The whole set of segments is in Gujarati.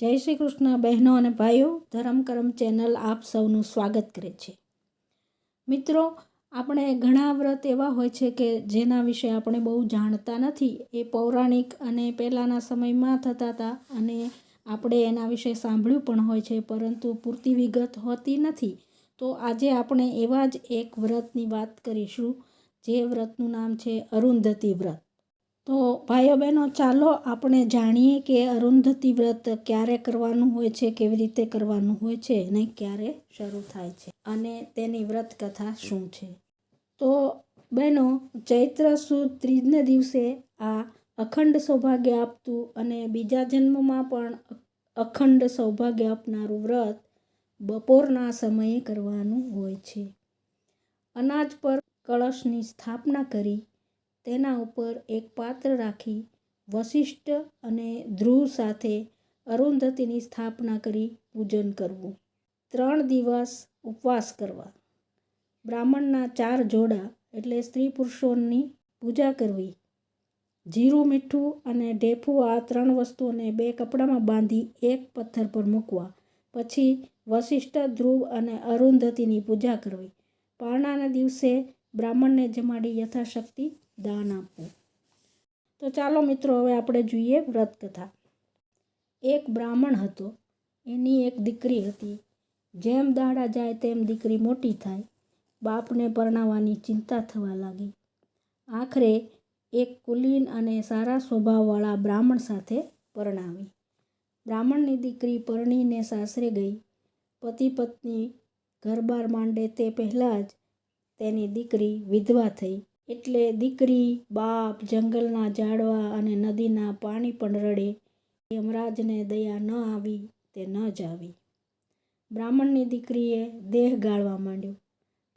જય શ્રી કૃષ્ણ બહેનો અને ભાઈઓ, ધરમ કરમ ચેનલ આપ સૌનું સ્વાગત કરે છે. મિત્રો, આપણે ઘણા વ્રત એવા હોય છે કે જેના વિશે આપણે બહુ જાણતા નથી. એ પૌરાણિક અને પહેલાંના સમયમાં થતા હતા અને આપણે એના વિશે સાંભળ્યું પણ હોય છે, પરંતુ પૂરતી વિગત હોતી નથી. તો આજે આપણે એવા જ એક વ્રતની વાત કરીશું, જે વ્રતનું નામ છે અરુંધતી વ્રત. તો ભાઈઓ બહેનો, ચાલો આપણે જાણીએ કે અરુંધતી વ્રત ક્યારે કરવાનું હોય છે, કેવી રીતે કરવાનું હોય છે અને ક્યારે શરૂ થાય છે અને તેની વ્રત કથા શું છે. તો બહેનો, ચૈત્ર સુદ ત્રીજને દિવસે આ અખંડ સૌભાગ્ય આપતું અને બીજા જન્મમાં પણ અખંડ સૌભાગ્ય આપનારું વ્રત બપોરના સમયે કરવાનું હોય છે. અનાજ પર કળશની સ્થાપના કરી તેના ઉપર એક પાત્ર રાખી વશિષ્ઠ અને ધ્રુવ સાથે અરુંધતીની સ્થાપના કરી પૂજન કરવું. ત્રણ દિવસ ઉપવાસ કરવા. બ્રાહ્મણના ચાર જોડા એટલે સ્ત્રી પુરુષોની પૂજા કરવી. જીરું મીઠું અને ઢેફું આ ત્રણ વસ્તુઓને બે કપડામાં બાંધી એક પથ્થર પર મૂકવા. પછી વશિષ્ઠ, ધ્રુવ અને અરુંધતીની પૂજા કરવી. પારણાના દિવસે બ્રાહ્મણને જમાડી યથાશક્તિ દાન આપવું. તો ચાલો મિત્રો, હવે આપણે જોઈએ વ્રત કથા એક બ્રાહ્મણ હતો. એની એક દીકરી હતી. જેમ દાડા જાય તેમ દીકરી મોટી થાય. બાપને પરણાવવાની ચિંતા થવા લાગી. આખરે એક કુલીન અને સારા સ્વભાવવાળા બ્રાહ્મણ સાથે પરણાવી. બ્રાહ્મણની દીકરી પરણીને સાસરે ગઈ. પતિ પત્ની ઘરબાર માંડે તે પહેલાં જ તેની દીકરી વિધવા થઈ. એટલે દીકરી, બાપ જંગલના ઝાડવા અને નદીના પાણી પણ રડે. યમરાજને દયા ન આવી, તે ન જ આવી બ્રાહ્મણની દીકરીએ દેહ ગાળવા માંડ્યો.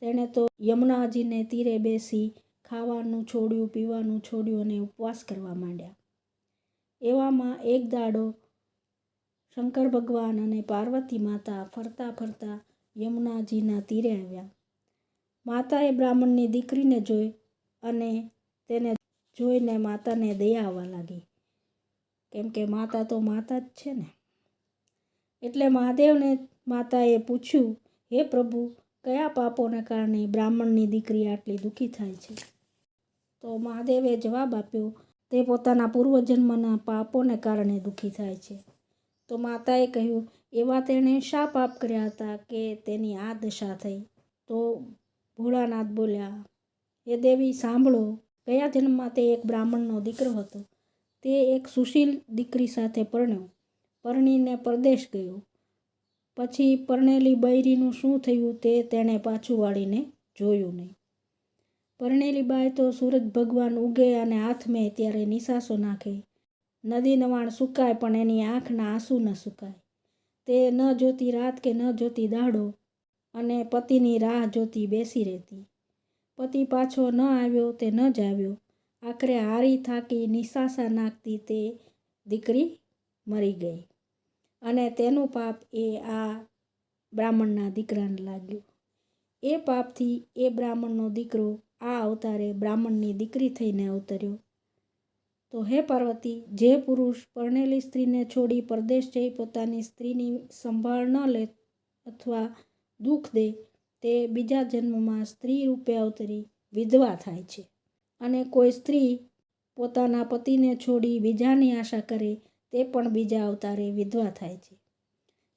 તેણે તો યમુનાજીને તીરે બેસી ખાવાનું છોડ્યું, પીવાનું છોડ્યું અને ઉપવાસ કરવા માંડ્યા. એવામાં એક દાડો શંકર ભગવાન અને પાર્વતી માતા ફરતા ફરતા યમુનાજીના તીરે આવ્યા. માતાએ બ્રાહ્મણની દીકરીને જોઈ અને તેને જોઈને માતાને દયા આવવા લાગી. કેમ કે માતા તો માતા જ છે ને. એટલે મહાદેવને માતાએ પૂછ્યું, હે પ્રભુ, કયા પાપોને કારણે બ્રાહ્મણની દીકરી આટલી દુઃખી થાય છે? તો મહાદેવે જવાબ આપ્યો, તે પોતાના પૂર્વજન્મના પાપોને કારણે દુઃખી થાય છે. તો માતાએ કહ્યું, એવા તેણે શા પાપ કર્યા હતા કે તેની આ દશા થઈ? તો ભોળાનાથ બોલ્યા એ દેવી સાંભળો. ગયા જન્મમાં તે એક બ્રાહ્મણનો દીકરો હતો. તે એક સુશીલ દીકરી સાથે પરણ્યો. પરણીને પરદેશ ગયો. પછી પરણેલી બૈરીનું શું થયું તે તેણે પાછું વાળીને જોયું નહીં. પરણેલી બાય તો સૂરજ ભગવાન ઉગે અને હાથમે ત્યારે નિશાસો નાખે. નદી નવાણ સુકાય પણ એની આંખના આંસુ ન સુકાય. તે ન જોતી રાત કે ન જોતી દાડો અને પતિની રાહ જોતી બેસી રહેતી. પતિ પાછો ન આવ્યો તે ન જ આવ્યો આખરે હારી થાકી નિશાસા નાખતી તે દીકરી મરી ગઈ. અને તેનું પાપ એ આ બ્રાહ્મણના દીકરાને લાગ્યું. એ પાપથી એ બ્રાહ્મણનો દીકરો આ અવતારે બ્રાહ્મણની દીકરી થઈને અવતર્યો. તો હે પાર્વતી, જે પુરુષ પરણેલી સ્ત્રીને છોડી પરદેશ જઈ પોતાની સ્ત્રીની સંભાળ ન લે અથવા દુઃખ દે તે બીજા જન્મમાં સ્ત્રી રૂપે અવતરી વિધવા થાય છે. અને કોઈ સ્ત્રી પોતાના પતિને છોડી બીજાની આશા કરે તે પણ બીજા અવતારે વિધવા થાય છે.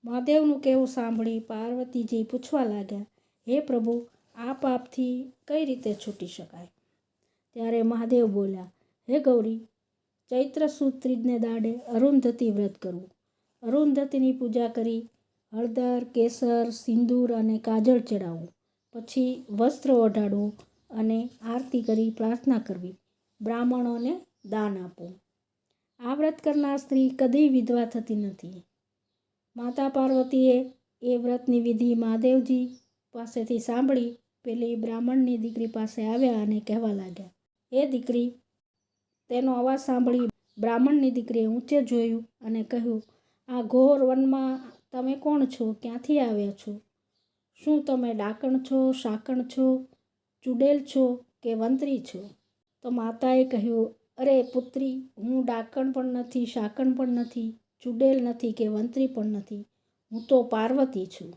મહાદેવનું કહેવું સાંભળી પાર્વતીજી પૂછવા લાગ્યા, હે પ્રભુ, આ પાપથી કઈ રીતે છૂટી શકાય? ત્યારે મહાદેવ બોલ્યા, હે ગૌરી, ચૈત્ર સુદ ત્રીજને દાડે અરુંધતી વ્રત કરવું અરુંધતીની પૂજા કરી હળદર, કેસર, સિંદૂર અને કાજળ ચડાવવું પછી વસ્ત્ર ઓઢાડવું અને આરતી કરી પ્રાર્થના કરવી. બ્રાહ્મણોને દાન આપવું. આ વ્રત કરનાર સ્ત્રી કદી વિધવા થતી નથી. માતા પાર્વતીએ એ વ્રતની વિધિ મહાદેવજી પાસેથી સાંભળી પેલી બ્રાહ્મણની દીકરી પાસે આવ્યા અને કહેવા લાગ્યા એ દીકરી. તેનો અવાજ સાંભળી બ્રાહ્મણની દીકરીએ ઊંચે જોયું અને કહ્યું, આ ઘોર વનમાં તમે કોણ છો? ક્યાંથી આવ્યા છો? શું તમે ડાકણ છો શાકણ છો, ચુડેલ છો કે વંતરી છો? તો માતાએ કહ્યું, અરે પુત્રી, હું ડાકણ પણ નથી શાકણ પણ નથી, ચૂડેલ નથી કે વંત્રી પણ નથી. હું તો પાર્વતી છું.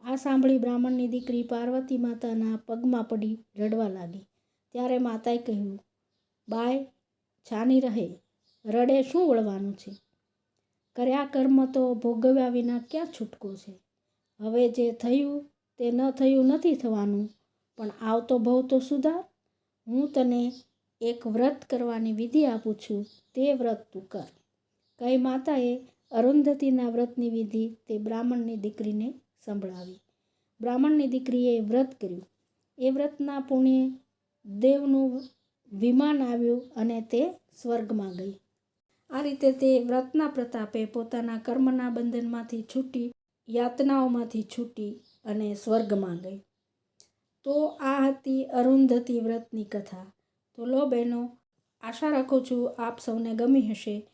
આ સાંભળી બ્રાહ્મણની દીકરી પાર્વતી માતાના પગમાં પડી રડવા લાગી. ત્યારે માતાએ કહ્યું, બાય, છાની રહે. રડે શું વળવાનું છે? કર્યા કર્મ તો ભોગવ્યા વિના ક્યાં છૂટકો છે? હવે જે થયું તે ન થયું નથી થવાનું, પણ આવતો ભવ તો સુધાર. હું તને એક વ્રત કરવાની વિધિ આપું છું, તે વ્રત તું કર. કઈ માતાએ અરુંધતીના વ્રતની વિધિ તે બ્રાહ્મણની દીકરીને સંભળાવી. બ્રાહ્મણની દીકરીએ વ્રત કર્યું. એ વ્રતના પુણ્ય દેવનું વિમાન આવ્યું અને તે સ્વર્ગમાં ગઈ. આ રીતે તે વ્રતના પ્રતાપે પોતાના કર્મના બંધનમાંથી છૂટી, યાતનાઓમાંથી છૂટી અને સ્વર્ગમાં ગઈ તો આ હતી અરુંધતી વ્રતની કથા. તો લો બહેનો, આશા રાખું છું આપ સૌને ગમી હશે.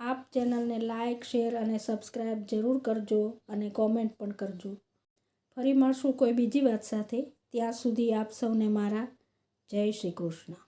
આપ ચેનલને લાઇક શેર અને સબસ્ક્રાઈબ જરૂર કરજો અને કોમેન્ટ પણ કરજો. ફરી મળશું કોઈ બીજી વાત સાથે. ત્યાં સુધી આપ સૌને મારા જય શ્રી કૃષ્ણ.